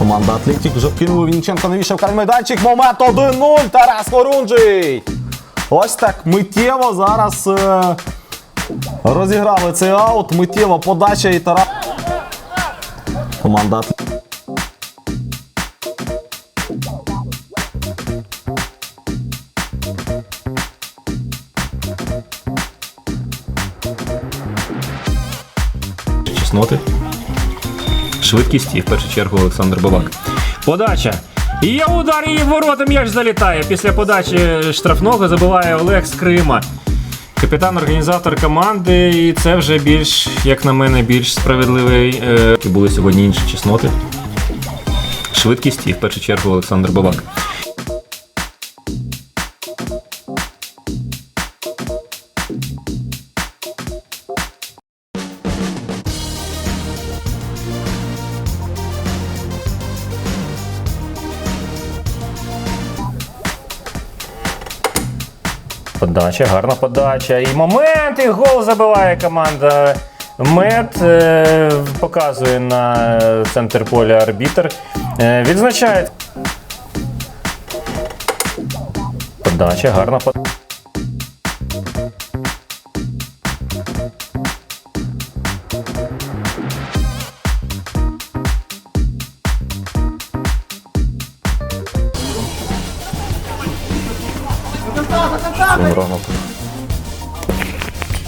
Команда Атлетік вже вкинули Вінниченко навішав карний майданчик. Момент 1-0. Тарас Хорунжий. Ось так миттєво зараз е, розіграли цей аут. Миттєво подача і Тарас. Команда Атлетік. чесноти. Швидкість і в першу чергу Олександр Бабак. Подача. Є удар і ворота м'яч залітає. Після подачі штрафного забиває Олег з Крима. Капітан-організатор команди, і це вже більш, як на мене, більш справедливий. Е, були сьогодні інші чесноти. Швидкість і в першу чергу Олександр Бабак. Подача, гарна подача. І момент, і гол забиває команда. Мед е, показує на центр поля арбітр. Е, відзначає. Подача, гарна подача.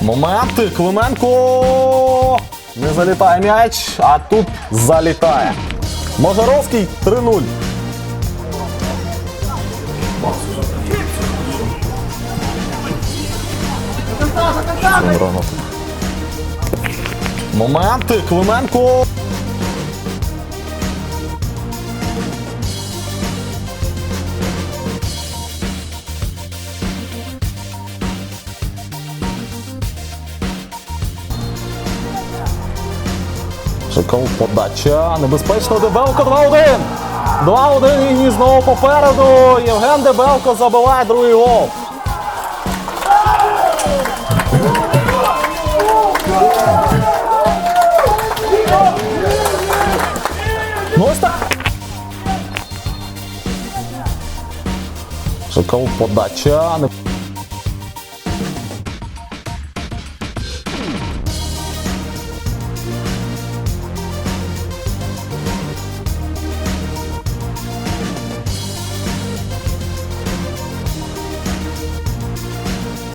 Моменти. Клименко. Не залітає м'яч, а тут залітає. Можаровський 3-0. Моменти. Клименко. Шиков подача. Небезпечно Дебелко 2-1. 2-1 і знову попереду. Євген Дебелко забиває другий гол. Ну ось так.